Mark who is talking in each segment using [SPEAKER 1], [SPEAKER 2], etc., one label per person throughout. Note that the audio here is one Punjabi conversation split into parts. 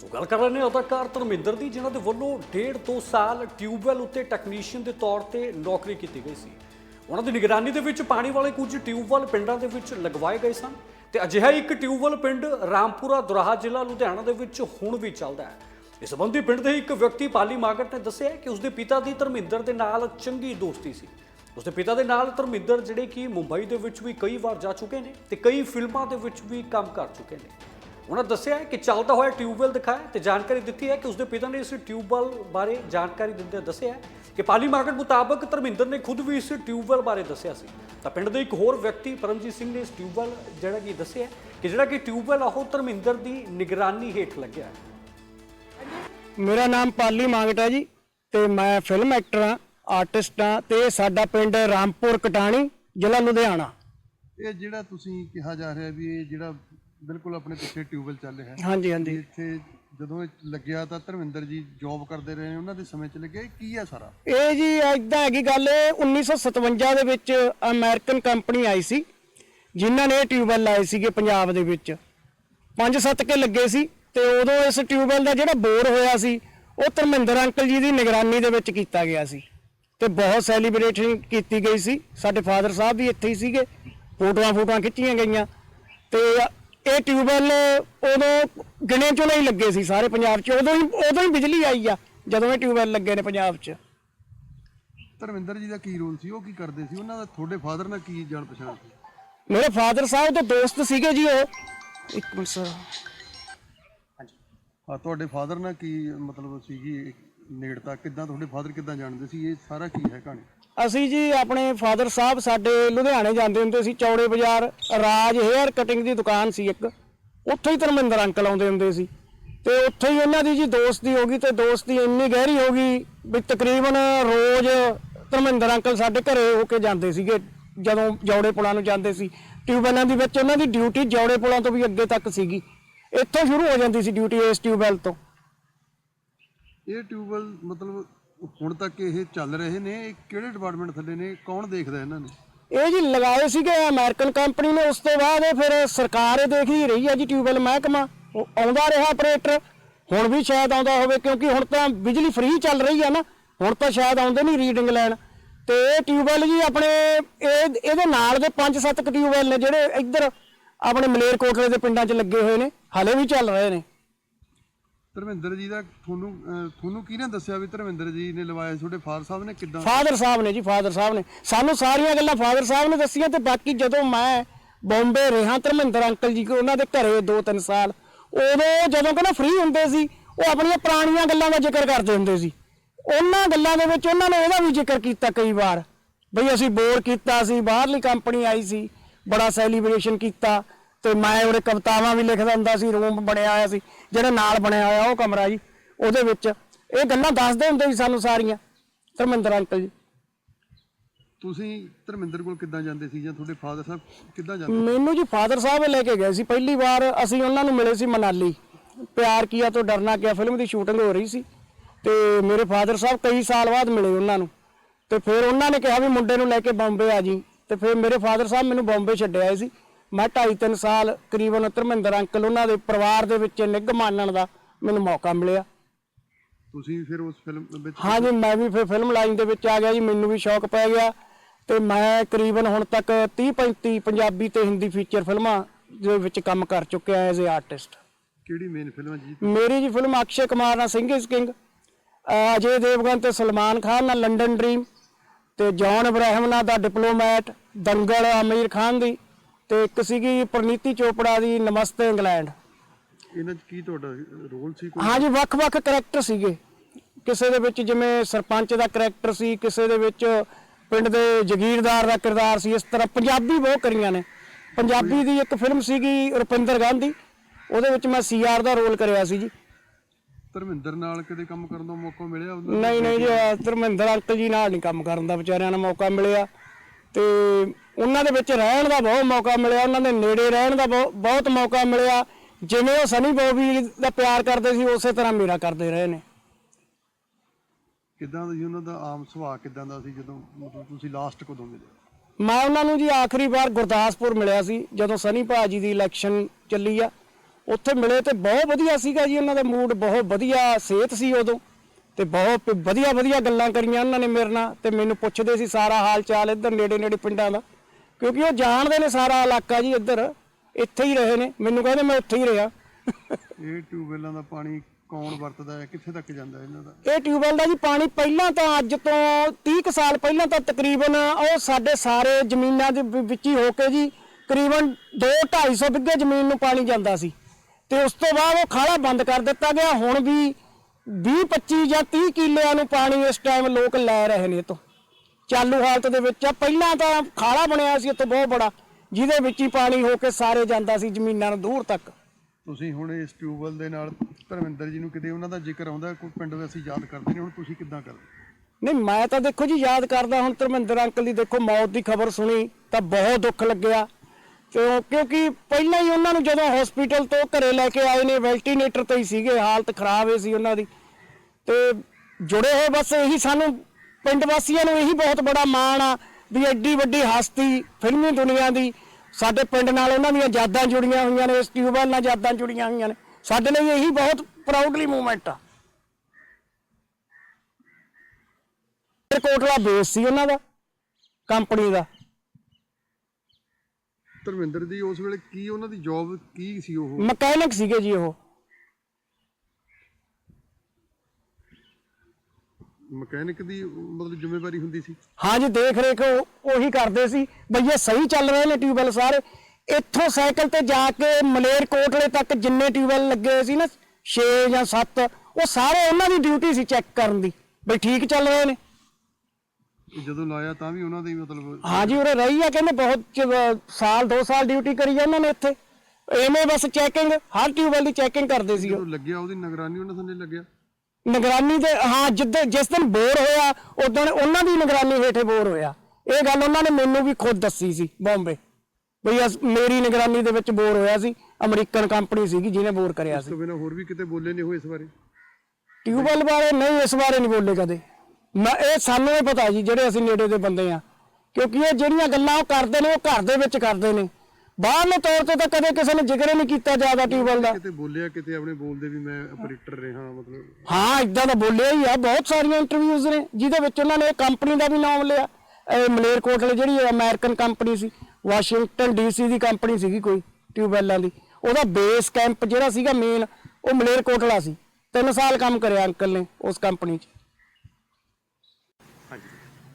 [SPEAKER 1] ਸੋ ਗੱਲ ਕਰ ਰਹੇ ਨੇ ਅਦਾਕਾਰ ਧਰਮਿੰਦਰ ਦੀ, ਜਿਨ੍ਹਾਂ ਦੇ ਵੱਲੋਂ ਡੇਢ ਦੋ ਸਾਲ ਟਿਊਬਵੈਲ ਉੱਤੇ ਟੈਕਨੀਸ਼ੀਅਨ ਦੇ ਤੌਰ ਤੇ ਨੌਕਰੀ ਕੀਤੀ ਗਈ ਸੀ। ਉਹਨਾਂ ਦੀ ਨਿਗਰਾਨੀ ਦੇ ਵਿੱਚ ਪਾਣੀ ਵਾਲੇ ਕੁਝ ਟਿਊਬਵੈਲ ਪਿੰਡਾਂ ਦੇ ਵਿੱਚ ਲਗਵਾਏ ਗਏ ਸਨ ਤੇ ਅਜਿਹਾ ਇੱਕ ਟਿਊਬਵੈਲ ਪਿੰਡ ਰਾਮਪੁਰਾ ਦੁਰਾਹਾ ਜ਼ਿਲ੍ਹਾ ਲੁਧਿਆਣਾ ਦੇ ਵਿੱਚ ਹੁਣ ਵੀ ਚੱਲਦਾ ਹੈ। ਇਸ ਸੰਬੰਧੀ ਪਿੰਡ ਦੇ ਇੱਕ ਵਿਅਕਤੀ ਪਾਲੀ ਮਾਗਟ ਨੇ ਦੱਸਿਆ ਕਿ ਉਸਦੇ ਪਿਤਾ ਦੀ ਧਰਮਿੰਦਰ ਦੇ ਨਾਲ ਚੰਗੀ ਦੋਸਤੀ ਸੀ। ਉਸਦੇ ਪਿਤਾ ਦੇ ਨਾਲ ਧਰਮਿੰਦਰ, ਜਿਹੜੇ ਕਿ ਮੁੰਬਈ ਦੇ ਵਿੱਚ ਵੀ ਕਈ ਵਾਰ ਜਾ ਚੁੱਕੇ ਨੇ ਤੇ ਕਈ ਫਿਲਮਾਂ ਦੇ ਵਿੱਚ ਵੀ ਕੰਮ ਕਰ ਚੁੱਕੇ ਨੇ। ਉਹਨਾਂ ਦੱਸਿਆ ਹੈ ਕਿ ਚੱਲਦਾ ਹੋਇਆ ਟਿਊਬਵੈਲ ਦਿਖਾਇਆ ਤੇ ਜਾਣਕਾਰੀ ਦਿੱਤੀ ਹੈ ਕਿ ਉਸਦੇ ਪਿਤਾ ਨੇ ਇਸ ਟਿਊਬਵੈਲ ਬਾਰੇ ਜਾਣਕਾਰੀ ਦਿੰਦੇ ਦੱਸਿਆ ਹੈ ਕਿ ਪਾਲੀ ਮਾਰਕੀਟ ਮੁਤਾਬਕ ਧਰਮਿੰਦਰ ਨੇ ਖੁਦ ਵੀ ਇਸ ਟਿਊਬਵੈਲ ਬਾਰੇ ਦੱਸਿਆ ਸੀ। ਤਾਂ ਪਿੰਡ ਦੇ ਇੱਕ ਹੋਰ ਵਿਅਕਤੀ ਪਰਮਜੀਤ ਸਿੰਘ ਨੇ ਇਸ ਟਿਊਬਵੈਲ ਜਿਹੜਾ ਕਿ ਦੱਸਿਆ ਕਿ ਜਿਹੜਾ ਕਿ ਟਿਊਬਵੈਲ ਆ ਉਹ ਧਰਮਿੰਦਰ ਦੀ ਨਿਗਰਾਨੀ ਹੇਠ ਲੱਗਿਆ ਹੈ।
[SPEAKER 2] ਮੇਰਾ ਨਾਮ ਪਾਲੀ ਮਾਂਗਟ ਹੈ ਜੀ ਤੇ ਮੈਂ ਫਿਲਮ ਐਕਟਰ ਹਾਂ ਆਰਟਿਸਟ ਹਾਂ ਤੇ ਸਾਡਾ ਪਿੰਡ ਰਾਮਪੁਰ ਕਟਾਣੀ ਜ਼ਿਲ੍ਹਾ ਲੁਧਿਆਣਾ।
[SPEAKER 3] ਇਹ ਜਿਹੜਾ ਤੁਸੀਂ ਕਿਹਾ ਜਾ ਰਿਹਾ ਵੀ ਇਹ ਜਿਹੜਾ ਬਿਲਕੁਲ ਆਪਣੇ ਪਿੱਛੇ ਟਿਊਬਵੈਲ ਚੱਲ ਰਿਹਾ ਹੈ।
[SPEAKER 2] ਹਾਂਜੀ ਹਾਂਜੀ।
[SPEAKER 3] ਇੱਥੇ ਜਦੋਂ ਇਹ ਲੱਗਿਆ ਤਾਂ ਧਰਮਿੰਦਰ ਜੀ ਜੌਬ ਕਰਦੇ ਰਹੇ ਉਹਨਾਂ ਦੇ ਸਮੇਂ ਚ ਲੱਗਿਆ ਇਹ ਕੀ ਹੈ ਸਾਰਾ?
[SPEAKER 2] ਇਹ ਜੀ ਐਦਾਂ ਹੈਗੀ ਗੱਲ ਇਹ 1957 ਦੇ ਵਿੱਚ ਅਮਰੀਕਨ ਕੰਪਨੀ ਆਈ ਸੀ ਜਿਨ੍ਹਾਂ ਨੇ ਇਹ ਟਿਊਬਵੈਲ ਲਾਏ ਸੀਗੇ ਪੰਜਾਬ ਦੇ ਵਿੱਚ। ਪੰਜ ਸੱਤ ਕੇ ਲੱਗੇ ਸੀ ਤੇ ਉਦੋਂ ਇਸ ਟਿਊਬਵੈਲ ਦਾ ਜਿਹੜਾ ਬੋਰ ਹੋਇਆ ਸੀ ਉਹ ਧਰਮਿੰਦਰ ਅੰਕਲ ਜੀ ਦੀ ਨਿਗਰਾਨੀ ਦੇ ਵਿੱਚ ਕੀਤਾ ਗਿਆ ਸੀ। ਤੇ ਬਹੁਤ ਸੈਲੀਬ੍ਰੇਸ਼ਨ ਕੀਤੀ ਗਈ ਸੀ। ਸਾਡੇ ਫਾਦਰ ਸਾਹਿਬ ਵੀ ਇੱਥੇ ਹੀ ਸੀਗੇ ਫੋਟੋਆਂ ਫੋਟੋਆਂ ਖਿੱਚੀਆਂ ਗਈਆਂ। ਤੇ ਇਹ ਟਿਊਬਵੈਲ ਉਦੋਂ ਗਿਣੇ ਚੁਣੇ ਹੀ ਲੱਗੇ ਸੀ ਸਾਰੇ ਪੰਜਾਬ 'ਚ। ਉਦੋਂ ਹੀ ਉਦੋਂ ਹੀ ਬਿਜਲੀ ਆਈ ਆ ਜਦੋਂ ਇਹ ਟਿਊਬਵੈਲ ਲੱਗੇ ਨੇ ਪੰਜਾਬ 'ਚ।
[SPEAKER 3] ਧਰਮਿੰਦਰ ਜੀ ਦਾ ਕੀ ਰੋਲ ਸੀ? ਉਹ ਕੀ ਕਰਦੇ ਸੀ? ਉਹਨਾਂ ਦਾ ਤੁਹਾਡੇ ਫਾਦਰ ਨਾਲ ਕੀ ਜਾਣ ਪਛਾਣ ਸੀ?
[SPEAKER 2] ਮੇਰੇ ਫਾਦਰ ਸਾਹਿਬ ਦੇ ਦੋਸਤ ਸੀਗੇ ਜੀ ਉਹ। ਇੱਕ ਮਿੰਟ ਸਰ
[SPEAKER 3] ਹਾਂ ਤੁਹਾਡੇ ਫਾਦਰ ਨਾਲ ਕੀ ਮਤਲਬ ਸੀਗੀ? ਨੇੜਤਾ ਕਿੱਦਾਂ ਤੁਹਾਡੇ ਫਾਦਰ ਕਿੱਦਾਂ ਜਾਣਦੇ ਸੀ? ਇਹ ਸਾਰਾ ਕੀ ਹੈ ਕਹਾਣੀ?
[SPEAKER 2] ਅਸੀਂ ਜੀ ਆਪਣੇ ਫਾਦਰ ਸਾਹਿਬ ਸਾਡੇ ਲੁਧਿਆਣੇ ਜਾਂਦੇ ਹੁੰਦੇ ਸੀ, ਚੌੜੇ ਬਾਜ਼ਾਰ, ਰਾਜ ਹੇਅਰ ਕਟਿੰਗ ਦੀ ਦੁਕਾਨ ਸੀ ਇੱਕ। ਉੱਥੇ ਹੀ ਧਰਮਿੰਦਰ ਅੰਕਲ ਆਉਂਦੇ ਹੁੰਦੇ ਸੀ। ਤੇ ਉੱਥੇ ਹੀ ਉਹਨਾਂ ਦੀ ਜੀ ਦੋਸਤੀ ਹੋ ਗਈ ਤੇ ਦੋਸਤੀ ਇੰਨੀ ਗਹਿਰੀ ਹੋ ਗਈ ਵੀ ਤਕਰੀਬਨ ਰੋਜ਼ ਧਰਮਿੰਦਰ ਅੰਕਲ ਸਾਡੇ ਘਰੇ ਹੋ ਕੇ ਜਾਂਦੇ ਸੀਗੇ, ਜਦੋਂ ਜੌੜੇ ਪੁਲਾਂ ਨੂੰ ਜਾਂਦੇ ਸੀ। ਟਿਊਬਵੈਲਾਂ ਦੇ ਵਿੱਚ ਉਹਨਾਂ ਦੀ ਡਿਊਟੀ ਜੌੜੇ ਪੁਲਾਂ ਤੋਂ ਵੀ ਅੱਗੇ ਤੱਕ ਸੀਗੀ। ਇੱਥੋਂ ਸ਼ੁਰੂ ਹੋ ਜਾਂਦੀ ਸੀ ਡਿਊਟੀ ਇਸ ਟਿਊਬਵੈਲ ਤੋਂ।
[SPEAKER 3] ਇਹ ਟਿਊਬਵੈਲ ਮਤਲਬ ਹੁਣ ਤੱਕ ਇਹ ਚੱਲ ਰਹੇ ਨੇ, ਇਹ ਕਿਹੜੇ ਡਿਪਾਰਟਮੈਂਟ ਥੱਲੇ ਨੇ, ਕੌਣ ਦੇਖਦਾ ਇਹਨਾਂ ਨੂੰ?
[SPEAKER 2] ਇਹ ਜੀ ਲਗਾਏ ਸੀਗੇ ਅਮਰੀਕਨ ਕੰਪਨੀ ਨੇ, ਉਸ ਤੋਂ ਬਾਅਦ ਇਹ ਫਿਰ ਸਰਕਾਰ ਇਹ ਦੇਖ ਹੀ ਰਹੀ ਹੈ ਜੀ ਟਿਊਬਵੈਲ ਮਹਿਕਮਾ, ਉਹ ਆਉਂਦਾ ਰਿਹਾ ਆਪਰੇਟਰ ਹੁਣ ਵੀ ਸ਼ਾਇਦ ਆਉਂਦਾ ਹੋਵੇ, ਕਿਉਂਕਿ ਹੁਣ ਤਾਂ ਬਿਜਲੀ ਫ੍ਰੀ ਚੱਲ ਰਹੀ ਹੈ ਨਾ, ਹੁਣ ਤਾਂ ਸ਼ਾਇਦ ਆਉਂਦੇ ਨਹੀਂ ਰੀਡਿੰਗ ਲੈਣ। ਤੇ ਇਹ ਟਿਊਬਵੈਲ ਜੀ ਆਪਣੇ, ਇਹ, ਇਹਦੇ ਨਾਲ ਦੇ 5-7 ਟਿਊਬਵੈਲ ਨੇ ਜਿਹੜੇ ਇੱਧਰ ਆਪਣੇ ਮਲੇਰਕੋਟਲੇ ਦੇ ਪਿੰਡਾਂ 'ਚ ਲੱਗੇ ਹੋਏ ਨੇ, ਹਲੇ ਵੀ ਚੱਲ ਰਹੇ ਨੇ।
[SPEAKER 3] ਧਰਮਿੰਦਰ ਜੀ ਦਾ ਤੁਹਾਨੂੰ ਅਹ, ਤੁਹਾਨੂੰ ਕਿਹਨੇ ਦੱਸਿਆ ਵੀ ਧਰਮਿੰਦਰ ਜੀ ਨੇ ਲਵਾਇਆ ਤੁਹਾਡੇ ਫਾਦਰ ਸਾਹਿਬ ਨੇ ਕਿੱਦਾਂ?
[SPEAKER 2] ਫਾਦਰ ਸਾਹਿਬ ਨੇ ਜੀ ਫਾਦਰ ਸਾਹਿਬ ਨੇ। ਸਾਨੂੰ ਸਾਰੀਆਂ ਗੱਲਾਂ ਫਾਦਰ ਸਾਹਿਬ ਨੇ ਦੱਸੀਆਂ ਤੇ ਬਾਕੀ ਜਦੋਂ ਮੈਂ ਬੰਬੇ ਰਿਹਾ ਧਰਮਿੰਦਰ ਅੰਕਲ ਜੀ ਕੋ ਉਹਨਾਂ ਦੇ ਘਰੇ 2-3 ਸਾਲ ਉਦੋਂ ਜਦੋਂ ਕਹਿੰਦਾ ਫ੍ਰੀ ਹੁੰਦੇ ਸੀ ਉਹ ਆਪਣੀਆਂ ਪੁਰਾਣੀਆਂ ਗੱਲਾਂ ਦਾ ਜ਼ਿਕਰ ਕਰਦੇ ਹੁੰਦੇ ਸੀ। ਉਹਨਾਂ ਗੱਲਾਂ ਦੇ ਵਿੱਚ ਉਹਨਾਂ ਨੇ ਇਹਦਾ ਵੀ ਜ਼ਿਕਰ ਕੀਤਾ ਕਈ ਵਾਰ। ਬਈ ਅਸੀਂ ਬੋਰ ਕੀਤਾ ਸੀ ਬਾਹਰਲੀ ਕੰਪਨੀ ਆਈ ਸੀ ਬੜਾ ਸੈਲੀਬ੍ਰੇਸ਼ਨ ਕੀਤਾ। ਤੇ ਮੈਂ ਉਹਦੇ ਕਵਿਤਾਵਾਂ ਵੀ ਲਿਖਦਾ ਹੁੰਦਾ ਸੀ ਰੂਮ ਬਣਿਆ ਹੋਇਆ ਸੀ ਜਿਹੜਾ ਨਾਲ ਬਣਿਆ ਹੋਇਆ ਉਹ ਕਮਰਾ ਜੀ ਉਹਦੇ ਵਿੱਚ ਇਹ ਗੱਲਾਂ ਦੱਸਦੇ ਹੁੰਦੇ ਸੀ ਸਾਨੂੰ ਸਾਰੀਆਂ। ਧਰਮਿੰਦਰ ਅੰਕਲ ਜੀ।
[SPEAKER 3] ਤੁਸੀਂ ਧਰਮਿੰਦਰ ਕੋਲ ਕਿੱਦਾਂ ਜਾਂਦੇ ਸੀ ਜਾਂ ਤੁਹਾਡੇ ਫਾਦਰ ਸਾਹਿਬ ਕਿੱਦਾਂ ਜਾਂਦੇ
[SPEAKER 2] ਮੈਨੂੰ ਜੀ ਫਾਦਰ ਸਾਹਿਬ ਲੈ ਕੇ ਗਏ ਸੀ। ਪਹਿਲੀ ਵਾਰ ਅਸੀਂ ਉਹਨਾਂ ਨੂੰ ਮਿਲੇ ਸੀ ਮਨਾਲੀ। ਪਿਆਰ ਕੀਆ ਤੋਂ ਡਰਨਾ ਕਿਆ ਫਿਲਮ ਦੀ ਸ਼ੂਟਿੰਗ ਹੋ ਰਹੀ ਸੀ। ਤੇ ਮੇਰੇ ਫਾਦਰ ਸਾਹਿਬ ਕਈ ਸਾਲ ਬਾਅਦ ਮਿਲੇ ਉਹਨਾਂ ਨੂੰ। ਤੇ ਫਿਰ ਉਹਨਾਂ ਨੇ ਕਿਹਾ ਵੀ ਮੁੰਡੇ ਨੂੰ ਲੈ ਕੇ ਬੰਬੇ ਆ ਜੀ। ਤੇ ਫਿਰ ਮੇਰੇ ਫਾਦਰ ਸਾਹਿਬ ਮੈਨੂੰ ਬੰਬੇ ਛੱਡਿਆ ਆਏ ਸੀ। ਮੈਂ 2.5 3 ਸਾਲ ਕਰੀਬਨ ਧਰਮਿੰਦਰ ਅੰਕਲ ਉਹਨਾਂ ਦੇ ਪਰਿਵਾਰ ਦੇ ਵਿੱਚ ਨਿੱਘ ਮਾਣਨ ਦਾ ਮੈਨੂੰ ਮੌਕਾ ਮਿਲਿਆ।
[SPEAKER 3] ਤੁਸੀਂ ਫਿਰ ਉਸ ਫਿਲਮ ਵਿੱਚ
[SPEAKER 2] ਹਾਂਜੀ ਮੈਂ ਵੀ ਫਿਰ ਫਿਲਮ ਲਾਈਨ ਦੇ ਵਿੱਚ ਆ ਗਿਆ ਜੀ ਮੈਨੂੰ ਵੀ ਸ਼ੌਕ ਪੈ ਗਿਆ ਤੇ ਮੈਂ ਕਰੀਬਨ ਹੁਣ ਤੱਕ 30 35 ਪੰਜਾਬੀ ਤੇ ਹਿੰਦੀ ਫੀਚਰ ਫਿਲਮਾਂ ਦੇ ਵਿੱਚ ਕੰਮ ਕਰ ਚੁੱਕਿਆ ਐਜ਼ ਅ ਆਰਟਿਸਟ
[SPEAKER 3] ਕਿਹੜੀ ਮੇਨ ਫਿਲਮ ਜੀ?
[SPEAKER 2] ਮੇਰੀ ਜੀ ਫਿਲਮ ਅਕਸ਼ੇ ਕੁਮਾਰ ਨਾਲ ਸਿੰਘ ਇਸ ਕਿੰਗ ਅਜੇ ਦੇਵਗਨ ਤੇ ਸਲਮਾਨ ਖਾਨ ਨਾਲ ਲੰਡਨ ਡ੍ਰੀਮ ਤੇ ਜੌਨ ਇਬਰਾਹਿਮ ਨਾਲ ਦਾ ਡਿਪਲੋਮੈਟ ਦੰਗਲ ਅਮੀਰ ਖਾਨ ਦੀ ਤੇ ਇੱਕ ਸੀਗੀ ਪ੍ਰਨੀਤੀ ਚੋਪੜਾ ਦੀ ਨਮਸਤੇ ਇੰਗਲੈਂਡ।
[SPEAKER 3] ਇਹਨਾਂ 'ਚ ਕੀ ਤੁਹਾਡਾ ਰੋਲ ਸੀ ਕੋਈ?
[SPEAKER 2] ਹਾਂਜੀ ਵੱਖ-ਵੱਖ ਕਰੈਕਟਰ ਸੀਗੇ। ਕਿਸੇ ਦੇ ਵਿੱਚ ਜਿਵੇਂ ਸਰਪੰਚ ਦਾ ਕਰੈਕਟਰ ਸੀ ਕਿਸੇ ਦੇ ਵਿੱਚ ਪਿੰਡ ਦੇ ਜ਼ਗੀਰਦਾਰ ਦਾ ਕਿਰਦਾਰ ਸੀ ਇਸ ਤਰ੍ਹਾਂ ਪੰਜਾਬੀ ਬਹੁਤ ਕਰੀਆਂ ਨੇ। ਪੰਜਾਬੀ ਦੀ ਇੱਕ ਫਿਲਮ ਸੀਗੀ ਰੁਪਿੰਦਰ ਗਾਂਧੀ ਉਹਦੇ ਵਿੱਚ ਮੈਂ ਸੀਆਰ ਦਾ ਰੋਲ ਕਰਿਆ ਸੀ ਜੀ।
[SPEAKER 3] ਧਰਮਿੰਦਰ ਨਾਲ ਕਦੇ ਕੰਮ ਕਰਨ ਦਾ ਮੌਕਾ ਮਿਲਿਆ ਉਹਨਾਂ?
[SPEAKER 2] ਨਹੀਂ ਨਹੀਂ ਜੀ ਧਰਮਿੰਦਰ ਅੰਕਲ ਜੀ ਨਾਲ ਨਹੀਂ ਕੰਮ ਕਰਨ ਦਾ ਵਿਚਾਰਿਆਂ ਨੂੰ ਮੌਕਾ ਮਿਲਿਆ। ਤੇ ਉਹਨਾਂ ਦੇ ਵਿੱਚ ਰਹਿਣ ਦਾ ਬਹੁਤ ਮੌਕਾ ਮਿਲਿਆ ਉਹਨਾਂ ਦੇ ਨੇੜੇ ਰਹਿਣ ਦਾ ਬਹੁ- ਬਹੁਤ ਮੌਕਾ ਮਿਲਿਆ। ਜਿਵੇਂ ਉਹ ਸਨੀ ਬੋਬੀ ਦਾ ਪਿਆਰ ਕਰਦੇ ਸੀ ਉਸੇ ਤਰ੍ਹਾਂ ਮੇਰਾ ਕਰਦੇ ਰਹੇ ਨੇ।
[SPEAKER 3] ਕਿੱਦਾਂ ਦਾ ਜੀ ਉਹਨਾਂ ਦਾ ਆਮ ਸੁਭਾਅ ਕਿੱਦਾਂ ਦਾ ਸੀ ਜਦੋਂ ਮਤਲਬ ਤੁਸੀਂ ਲਾਸਟ ਕਦੋਂ ਮਿਲੇ?
[SPEAKER 2] ਮੈਂ ਉਹਨਾਂ ਨੂੰ ਜੀ ਆਖਰੀ ਵਾਰ ਗੁਰਦਾਸਪੁਰ ਮਿਲਿਆ ਸੀ ਜਦੋਂ ਸਨੀ ਭਾਜੀ ਦੀ ਇਲੈਕਸ਼ਨ ਚੱਲੀ ਆ। ਉੱਥੇ ਮਿਲੇ ਤੇ ਬਹੁਤ ਵਧੀਆ ਸੀਗਾ ਜੀ ਉਹਨਾਂ ਦਾ ਮੂਡ ਬਹੁਤ ਵਧੀਆ ਸਿਹਤ ਸੀ ਉਦੋਂ। ਤੇ ਬਹੁਤ ਵਧੀਆ ਵਧੀਆ ਗੱਲਾਂ ਕਰੀਆਂ ਉਹਨਾਂ ਨੇ ਮੇਰੇ ਨਾਲ ਤੇ ਮੈਨੂੰ ਪੁੱਛਦੇ ਸੀ ਸਾਰਾ ਹਾਲ ਚਾਲ ਇੱਧਰ ਨੇੜੇ ਨੇੜੇ ਪਿੰਡਾਂ ਦਾ। ਕਿਉਂਕਿ ਉਹ ਜਾਣਦੇ ਨੇ ਸਾਰਾ ਇਲਾਕਾ ਜੀ ਇੱਧਰ। ਇੱਥੇ ਹੀ ਰਹੇ ਨੇ। ਮੈਨੂੰ ਕਹਿੰਦੇ ਮੈਂ ਉੱਥੇ ਹੀ ਰਿਹਾ।
[SPEAKER 3] ਇਹ ਟਿਊਬਵੈਲਾਂ ਦਾ ਪਾਣੀ ਕੌਣ ਵਰਤਦਾ ਹੈ? ਕਿੱਥੇ ਤੱਕ ਜਾਂਦਾ ਹੈ ਇਹਨਾਂ ਦਾ?
[SPEAKER 2] ਇਹ ਟਿਊਬਵੈਲ ਦਾ ਜੀ ਪਾਣੀ ਪਹਿਲਾਂ ਤਾਂ ਅੱਜ ਤੋਂ 30 ਕੁ ਸਾਲ ਪਹਿਲਾਂ ਤਾਂ ਤਕਰੀਬਨ ਉਹ ਸਾਡੇ ਸਾਰੇ ਜ਼ਮੀਨਾਂ ਦੇ ਵਿ- ਵਿੱਚ ਹੀ ਹੋ ਕੇ ਜੀ ਤਕਰੀਬਨ 2 250 ਬਿੱਗੇ ਜ਼ਮੀਨ ਨੂੰ ਪਾਣੀ ਜਾਂਦਾ ਸੀ। ਤੇ ਉਸ ਤੋਂ ਬਾਅਦ ਉਹ ਖਾਲਾ ਬੰਦ ਕਰ ਦਿੱਤਾ ਗਿਆ। ਹੁਣ ਵੀ 20 25 ਜਾਂ 30 ਕਿੱਲਿਆਂ ਨੂੰ ਪਾਣੀ ਇਸ ਟਾਈਮ ਲੋਕ ਲੈ ਰਹੇ ਨੇ ਇਹ ਤੋਂ ਚਾਲੂ ਹਾਲਤ ਦੇ ਵਿੱਚ ਆ। ਪਹਿਲਾਂ ਤਾਂ ਖਾਲਾ ਬਣਿਆ ਸੀ ਇੱਥੇ ਬਹੁਤ ਬੜਾ ਜਿਹਦੇ ਵਿੱਚ ਹੀ ਪਾਣੀ ਹੋ ਕੇ ਸਾਰੇ ਜਾਂਦਾ ਸੀ ਜ਼ਮੀਨਾਂ ਨੂੰ ਦੂਰ ਤੱਕ।
[SPEAKER 3] ਤੁਸੀਂ ਹੁਣ ਇਸ ਟਿਊਬਵੈਲ ਦੇ ਨਾਲ ਧਰਮਿੰਦਰ ਜੀ ਨੂੰ ਕਿਤੇ ਉਹਨਾਂ ਦਾ ਜ਼ਿਕਰ ਆਉਂਦਾ ਕੋਈ ਪਿੰਡ ਦੇ ਅਸੀਂ ਯਾਦ ਕਰਦੇ ਨੇ ਹੁਣ ਤੁਸੀਂ ਕਿੱਦਾਂ ਕਰਦੇ?
[SPEAKER 2] ਨਹੀਂ ਮੈਂ ਤਾਂ ਦੇਖੋ ਜੀ ਯਾਦ ਕਰਦਾ ਹੁਣ ਧਰਮਿੰਦਰ ਅੰਕਲ ਦੀ ਦੇਖੋ ਮੌਤ ਦੀ ਖਬਰ ਸੁਣੀ ਤਾਂ ਬਹੁਤ ਦੁੱਖ ਲੱਗਿਆ। ਕਿਉਂ ਕਿਉਂਕਿ ਪਹਿਲਾਂ ਹੀ ਉਹਨਾਂ ਨੂੰ ਜਦੋਂ ਹਸਪੀਟਲ ਤੋਂ ਘਰੇ ਲੈ ਕੇ ਆਏ ਨੇ ਵੈਂਟੀਲੇਟਰ ਤੇ ਹੀ ਸੀਗੇ ਹਾਲਤ ਖਰਾਬ ਹੀ ਸੀ ਉਹਨਾਂ ਦੀ। ਤੇ ਜੁੜੇ ਹੋਏ ਬਸ ਇਹੀ ਸਾਨੂੰ ਪਿੰਡ ਵਾਸੀਆਂ ਨੂੰ ਇਹੀ ਬਹੁਤ ਬੜਾ ਮਾਣ ਆ ਵੀ ਐਡੀ ਵੱਡੀ ਹਸਤੀ ਫਿਲਮੀ ਦੁਨੀਆ ਦੀ ਸਾਡੇ ਪਿੰਡ ਨਾਲ ਉਹਨਾਂ ਦੀਆਂ ਯਾਦਾਂ ਜੁੜੀਆਂ ਹੋਈਆਂ ਨੇ ਇਸ ਟਿਊਬਵੈਲ ਨਾਲ ਯਾਦਾਂ ਜੁੜੀਆਂ ਹੋਈਆਂ ਨੇ। ਸਾਡੇ ਲਈ ਇਹੀ ਬਹੁਤ ਪ੍ਰਾਊਡਲੀ ਮੂਵਮੈਂਟ ਆ। ਕੋਟਲਾ ਬੇਸ ਸੀ ਉਹਨਾਂ ਦਾ ਕੰਪਨੀ ਦਾ।
[SPEAKER 3] ਧਰਮਿੰਦਰ ਦੀ ਉਸ ਵੇਲੇ ਕੀ ਉਹਨਾਂ ਦੀ ਜੌਬ ਕੀ ਸੀ ਉਹ?
[SPEAKER 2] ਮਕੈਨਿਕ ਸੀਗੇ ਜੀ ਉਹ।
[SPEAKER 3] ਮਕੈਨਿਕ ਦੀ ਮਤਲਬ ਜ਼ਿੰਮੇਵਾਰੀ ਹੁੰਦੀ ਸੀ?
[SPEAKER 2] ਹਾਂ ਜੀ ਦੇਖ ਰੇਖ ਉਹ- ਉਹੀ ਕਰਦੇ ਸੀ। ਬਈ ਇਹ ਸਹੀ ਚੱਲ ਰਹੇ ਨੇ ਟਿਊਬਵੈਲ ਸਾਰੇ। ਇੱਥੋਂ ਸਾਈਕਲ ਤੇ ਜਾ ਕੇ ਮਲੇਰ ਕੋਟਲੇ ਤੱਕ ਜਿੰਨੇ ਟਿਊਬਵੈਲ ਲੱਗੇ ਸੀ ਨਾ 6 ਜਾਂ 7 ਉਹ ਸਾਰੇ ਉਹਨਾਂ ਦੀ ਡਿਊਟੀ ਸੀ ਚੈੱਕ ਕਰਨ ਦੀ। ਬਈ ਠੀਕ ਚੱਲ ਰਹੇ ਨੇ।
[SPEAKER 3] ਜਦੋਂ ਲਾਇਆ ਤਾਂ ਵੀ ਉਹਨਾਂ ਦੀ ਮਤਲਬ
[SPEAKER 2] ਹਾਂ ਜੀ ਉਰੇ ਰਹੀ ਆ ਕਹਿੰਦੇ ਬਹੁਤ ਚ- ਸਾਲ 2 ਸਾਲ ਡਿਊਟੀ ਕਰੀ ਆ ਉਹਨਾਂ ਨੇ ਇੱਥੇ। ਐਵੇਂ ਬਸ ਚੈਕਿੰਗ ਹਰ ਟਿਊਬਵੈਲ ਦੀ ਚੈਕਿੰਗ ਕਰਦੇ ਸੀ ਉਹ।
[SPEAKER 3] ਜਦੋਂ ਲੱਗਿਆ ਉਹਦੀ ਨਿਗਰਾਨੀ ਉਹਨਾਂ ਥੱਲੇ ਲੱਗਿਆ?
[SPEAKER 2] ਨਿਗਰਾਨੀ ਦੇ ਹਾਂ ਜਿੱਦ ਜਿਸ ਦਿਨ ਬੋਰ ਹੋਇਆ ਉਦੋਂ ਉਹਨਾਂ ਦੀ ਨਿਗਰਾਨੀ ਹੇਠੇ ਬੋਰ ਹੋਇਆ। ਇਹ ਗੱਲ ਉਹਨਾਂ ਨੇ ਮੈਨੂੰ ਵੀ ਖੁਦ ਦੱਸੀ ਸੀ ਬੰਬੇ। ਬਈ ਅਸ- ਮੇਰੀ ਨਿਗਰਾਨੀ ਦੇ ਵਿੱਚ ਬੋਰ ਹੋਇਆ ਸੀ ਅਮਰੀਕਨ ਕੰਪਨੀ ਸੀਗੀ ਜਿਹਨੇ ਬੋਰ ਕਰਿਆ ਸੀ।
[SPEAKER 3] ਤੋਂ ਬਿਨਾਂ ਹੋਰ ਵੀ ਕਿਤੇ ਬੋਲੇ ਨਹੀਂ ਹੋਏ ਇਸ ਬਾਰੇ?
[SPEAKER 2] ਟਿਊਬਵੈਲ ਬਾਰੇ ਨਹੀਂ ਇਸ ਬਾਰੇ ਨਹੀਂ ਬੋਲੇ ਕਦੇ। ਮੈਂ ਇਹ ਸਾਨੂੰ ਹੀ ਪਤਾ ਜੀ ਜਿਹੜੇ ਅਸੀਂ ਨੇੜੇ ਦੇ ਬੰਦੇ ਆ ਕਿਉਂਕਿ ਇਹ ਜਿਹੜੀਆਂ ਗੱਲਾਂ ਉਹ ਕਰਦੇ ਨੇ ਉਹ ਘਰ ਦੇ ਵਿੱਚ ਕਰਦੇ ਨੇ। ਬਾਹਰਲੇ ਤੌਰ ਤੇ ਤਾਂ ਕਦੇ ਕਿਸੇ ਨੇ ਜ਼ਿਕਰ ਹੀ ਨਹੀਂ ਕੀਤਾ ਜ਼ਿਆਦਾ ਟਿਊਬਵੈਲ ਦਾ।
[SPEAKER 3] ਕਿਤੇ ਬੋਲਿਆ ਕਿਤੇ ਆਪਣੇ ਬੋਲਦੇ ਵੀ ਮੈਂ ਆਪਰੇਟਰ ਰਿਹਾ ਮਤਲਬ।
[SPEAKER 2] ਹਾਂ ਇਦਾਂ ਦਾ ਬੋਲਿਆ ਹੀ ਆ ਬਹੁਤ ਸਾਰੀਆਂ ਇੰਟਰਵਿਊਜ਼ ਨੇ ਜਿਹਦੇ ਵਿੱਚ ਉਹਨਾਂ ਨੇ ਕੰਪਨੀ ਦਾ ਵੀ ਨਾਮ ਲਿਆ। ਇਹ ਮਲੇਰਕੋਟਲੇ ਜਿਹੜੀ ਅਮਰੀਕਨ ਕੰਪਨੀ ਸੀ ਵਾਸ਼ਿੰਗਟਨ ਡੀਸੀ ਦੀ ਕੰਪਨੀ ਸੀਗੀ ਕੋਈ ਟਿਊਬਵੈਲਾਂ ਦੀ। ਉਹਦਾ ਬੇਸ ਕੈਂਪ ਜਿਹੜਾ ਸੀਗਾ ਮੇਨ ਉਹ ਮਲੇਰਕੋਟਲਾ ਸੀ। ਤਿੰਨ ਸਾਲ ਕੰਮ ਕਰਿਆ ਅੰਕਲ ਨੇ ਉਸ ਕੰਪਨੀ 'ਚ।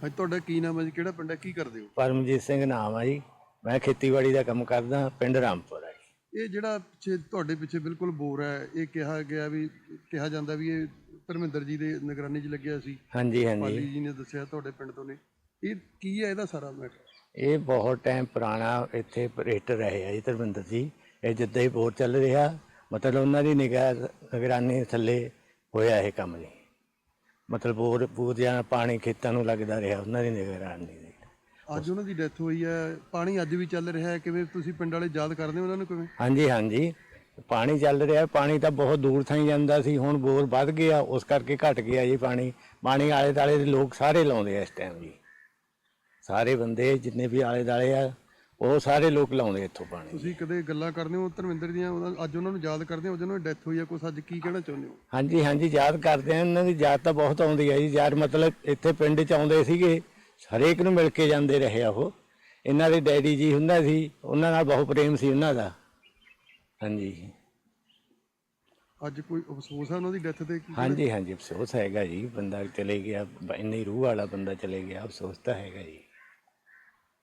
[SPEAKER 3] ਅੱਜ ਤੁਹਾਡਾ ਕੀ ਨਾਮ ਹੈ ਜੀ? ਕਿਹੜਾ ਪਿੰਡ ਹੈ? ਕੀ ਕਰਦੇ ਹੋ?
[SPEAKER 4] ਪਰਮਜੀਤ ਸਿੰਘ ਨਾਮ ਆ ਜੀ। ਮੈਂ ਖੇਤੀਬਾੜੀ ਦਾ ਕੰਮ ਕਰਦਾ ਪਿੰਡ ਰਾਮਪੁਰ ਹੈ।
[SPEAKER 3] ਇਹ ਜਿਹੜਾ ਪਿੱਛੇ ਤੁਹਾਡੇ ਪਿੱਛੇ ਬਿਲਕੁਲ ਬੋਰ ਹੈ ਇਹ ਕਿਹਾ ਗਿਆ ਵੀ ਕਿਹਾ ਜਾਂਦਾ ਵੀ ਇਹ ਧਰਮਿੰਦਰ ਜੀ ਦੇ ਨਿਗਰਾਨੀ 'ਚ ਲੱਗਿਆ ਸੀ।
[SPEAKER 4] ਹਾਂਜੀ
[SPEAKER 3] ਪਾਲੀ
[SPEAKER 4] ਹਾਂਜੀ
[SPEAKER 3] ਜੀ ਨੇ ਦੱਸਿਆ ਤੁਹਾਡੇ ਪਿੰਡ ਤੋਂ ਨੇ। ਇਹ ਕੀ ਹੈ ਇਹਦਾ ਸਾਰਾ ਮੈਟਰ?
[SPEAKER 4] ਇਹ ਬਹੁਤ ਟਾਈਮ ਪੁਰਾਣਾ ਇੱਥੇ ਆਪਰੇਟਰ ਰਹੇ ਆ ਜੀ ਧਰਮਿੰਦਰ ਜੀ। ਇਹ ਜਿੱਦਾਂ ਹੀ ਬੋਰ ਚੱਲ ਰਿਹਾ ਮਤਲਬ ਉਹਨਾਂ ਦੀ ਨਿਗਾਹ ਨਿਗਰਾਨੀ ਥੱਲੇ ਹੋਇਆ ਇਹ ਕੰਮ ਜੀ ਮਤਲਬ ਬੋਰ ਬੋਰ ਜਾਂ ਪਾਣੀ ਖੇਤਾਂ ਨੂੰ ਲੱਗਦਾ ਰਿਹਾ ਉਹਨਾਂ ਦੀ ਨਿਗਰਾਨੀ ਦੇ
[SPEAKER 3] ਅੱਜ ਉਹਨਾਂ ਦੀ ਡੈਥ ਹੋਈ ਹੈ। ਪਾਣੀ ਅੱਜ ਵੀ ਚੱਲ ਰਿਹਾ ਹੈ। ਕਿਵੇਂ ਤੁਸੀਂ ਪਿੰਡ ਵਾਲੇ ਯਾਦ ਕਰਦੇ ਹੋ ਉਹਨਾਂ ਨੂੰ ਕਿਵੇਂ?
[SPEAKER 4] ਹਾਂਜੀ ਹਾਂਜੀ। ਪਾਣੀ ਚੱਲ ਰਿਹਾ ਪਾਣੀ ਤਾਂ ਬਹੁਤ ਦੂਰ ਥਾਈ ਜਾਂਦਾ ਸੀ। ਹੁਣ ਬੋਰ ਵੱਧ ਗਿਆ। ਉਸ ਕਰਕੇ ਘਟ ਗਿਆ ਜੀ ਪਾਣੀ। ਪਾਣੀ ਆਲੇ ਦਾਲੇ ਦੇ ਲੋਕ ਸਾਰੇ ਲਾਉਂਦੇ ਆ ਇਸ ਟਾਈਮ ਜੀ। ਸਾਰੇ ਬੰਦੇ ਜਿੰਨੇ ਵੀ ਆਲੇ ਦਾਲੇ ਆ ਉਹ ਸਾਰੇ ਲੋਕ ਲਾਉਂਦੇ ਇੱਥੋਂ ਪਾਣੀ।
[SPEAKER 3] ਤੁਸੀਂ ਕਦੇ ਗੱਲਾਂ ਕਰਦੇ ਹੋ ਧਰਮਿੰਦਰ ਦੀਆਂ? ਉਹਨਾਂ- ਅੱਜ ਉਹਨਾਂ ਨੂੰ ਯਾਦ ਕਰਦੇ ਹੋ? ਜਦੋਂ ਉਹਨਾਂ ਦੀ ਡੈਥ ਹੋਈ ਹੈ ਕੁਛ ਅੱਜ ਕੀ ਕਹਿਣਾ ਚਾਹੁੰਦੇ ਹੋ?
[SPEAKER 4] ਹਾਂਜੀ ਹਾਂਜੀ। ਯਾਦ ਕਰਦੇ ਆ। ਇਹਨਾਂ ਦੀ ਯਾਦ ਤਾਂ ਬਹੁਤ ਆਉਂਦੀ ਹੈ ਜੀ। ਯਾਰ ਮਤਲਬ ਇੱਥੇ ਪਿੰਡ ਚ ਆਉਂਦੇ ਸੀਗੇ। ਹਰੇਕ ਨੂੰ ਮਿਲ ਕੇ ਜਾਂਦੇ ਰਹੇ ਆ ਉਹ। ਇਹਨਾਂ ਦੇ ਡੈਡੀ ਜੀ ਹੁੰਦਾ ਸੀ ਉਹਨਾਂ ਨਾਲ ਬਹੁਤ ਪ੍ਰੇਮ ਸੀ ਉਹਨਾਂ ਦਾ। ਹਾਂਜੀ।
[SPEAKER 3] ਅੱਜ ਕੋਈ ਅਫਸੋਸ ਹੈ ਉਹਨਾਂ ਦੀ ਡੈਥ ਤੇ
[SPEAKER 4] ਹਾਂਜੀ ਹਾਂਜੀ ਅਫਸੋਸ ਹੈਗਾ ਜੀ। ਬੰਦਾ ਚਲੇ ਗਿਆ ਇੰਨੀ ਰੂਹ ਵਾਲਾ ਬੰਦਾ ਚਲੇ ਗਿਆ ਅਫਸੋਸ ਤਾਂ ਹੈਗਾ ਜੀ।